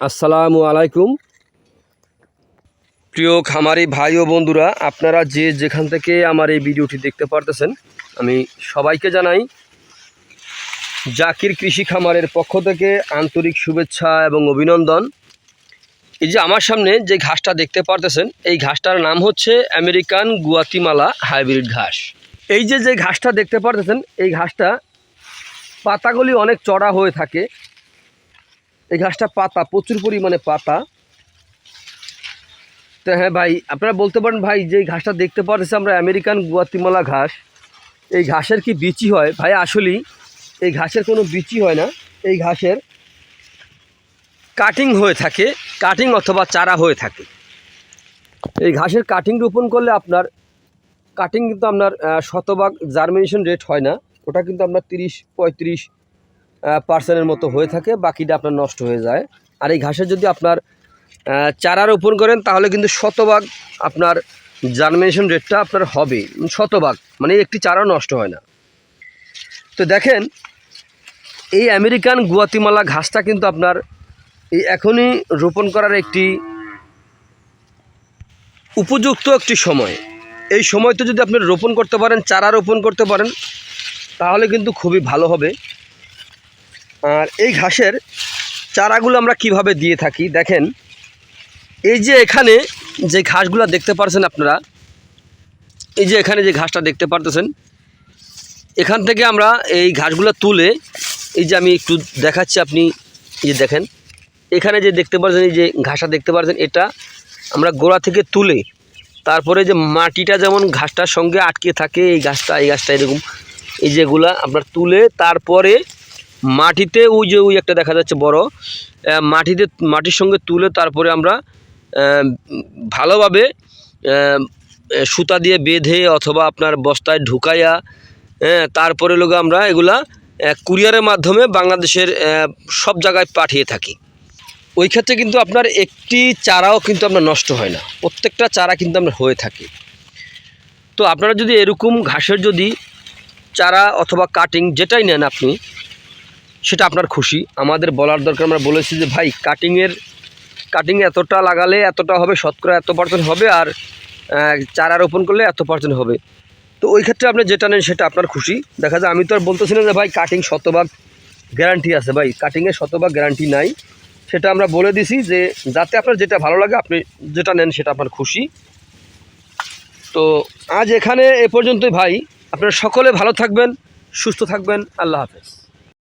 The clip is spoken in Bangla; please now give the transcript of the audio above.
আসসালামু আলাইকুম। প্রিয় খামারি ভাই ও বন্ধুরা, আপনারা যে যেখান থেকে আমার এই ভিডিওটি দেখতে পারতেছেন, আমি সবাইকে জানাই জাকির কৃষি খামারের পক্ষ থেকে আন্তরিক শুভেচ্ছা এবং অভিনন্দন। এই যে আমার সামনে যে ঘাসটা দেখতে পারতেছেন, এই ঘাসটার নাম হচ্ছে আমেরিকান গুয়াতিমালা হাইব্রিড ঘাস। এই যে যে ঘাসটা দেখতে পারতেছেন, এই ঘাসটা পাতাগুলি অনেক চড়া হয়ে থাকে এই ঘাসটা পাতা, প্রচুর পরিমাণে পাতা। তো হ্যাঁ ভাই, আপনারা বলতে পারেন ভাই, যে ঘাসটা দেখতে পাচ্ছি আমরা আমেরিকান গুয়াতিমালা ঘাস, এই ঘাসের কি বিচি হয়? ভাই, আসলেই এই ঘাসের কোনো বিচি হয় না। এই ঘাসের কাটিং হয়ে থাকে কাটিং অথবা চারা হয়ে থাকে। এই ঘাসের কাটিং রোপণ করলে আপনার কাটিং কিন্তু আপনার শতভাগ জার্মিনেশন রেট হয় না। ওটা কিন্তু আপনার তিরিশ, পঁয়ত্রিশ পার্সেন্টের মতো হয়ে থাকে, বাকিটা আপনার নষ্ট হয়ে যায়। আর এই ঘাসের যদি আপনার চারা রোপণ করেন, তাহলে কিন্তু শতভাগ আপনার জার্মিনেশন রেটটা আপনার হবে। শতভাগ মানে একটি চারাও নষ্ট হয় না। তো দেখেন, এই আমেরিকান গুয়াতিমালা ঘাসটা কিন্তু আপনার, এই এখনই রোপণ করার একটি উপযুক্ত একটি সময়। এই সময়তে যদি আপনি রোপণ করতে পারেন, চারা রোপণ করতে পারেন, তাহলে কিন্তু খুবই ভালো হবে। আর এই ঘাসের চারাগুলো আমরা কীভাবে দিয়ে থাকি, দেখেন। এই যে এখানে যে ঘাসগুলো দেখতে পারছেন আপনারা, এই যে এখানে যে ঘাসটা দেখতে পারতেছেন, এখান থেকে আমরা এই ঘাসগুলো তুলে, এই যে আমি একটু দেখাচ্ছি আপনি, এই যে দেখেন, এখানে যে দেখতে পাচ্ছেন এই যে ঘাসটা দেখতে পাচ্ছেন এটা আমরা গোড়া থেকে তুলে, তারপরে যে মাটিটা যেমন ঘাসটার সঙ্গে আটকে থাকে, এই ঘাসটা এই ঘাসটা এরকম, এই যেগুলা আপনার তুলে, তারপরে মাটিতে ওই যে ওই একটা দেখা যাচ্ছে বড় মাটিতে, মাটির সঙ্গে তুলে তারপরে আমরা ভালোভাবে সুতা দিয়ে বেঁধে অথবা আপনার বস্তায় ঢুকাইয়া হ্যাঁ তারপরে লোক আমরা এগুলা কুরিয়ারের মাধ্যমে বাংলাদেশের সব জায়গায় পাঠিয়ে থাকি। ওই ক্ষেত্রে কিন্তু আপনার একটি চারাও কিন্তু আপনার নষ্ট হয় না। প্রত্যেকটা চারা কিন্তু আপনার হয়ে থাকে। তো আপনারা যদি এরকম ঘাসের যদি চারা অথবা কাটিং যেটাই নেন আপনি সেটা আপনার খুশি। আমাদের বলার দরকার, আমরা বলেছি যে, ভাই কাটিংয়ের কাটিং এতটা লাগালে এতটা হবে, শতকরা এত পার্সেন্ট হবে আর চারা রোপণ করলে এত পার্সেন্ট হবে। তো ওই ক্ষেত্রে আপনি যেটা নেন সেটা আপনার খুশি। দেখা যায় আমি তো আর বলতেছি না যে, ভাই কাটিং শতভাগ গ্যারান্টি আছে। ভাই কাটিংয়ের শতভাগ গ্যারান্টি নাই। সেটা আমরা বলে দিছি যে, যাতে আপনার যেটা ভালো লাগে, আপনি যেটা নেন সেটা আপনার খুশি। তো আজ এখানে এ পর্যন্তই ভাই। আপনারা সকলে ভালো থাকবেন, সুস্থ থাকবেন। আল্লাহ হাফেজ।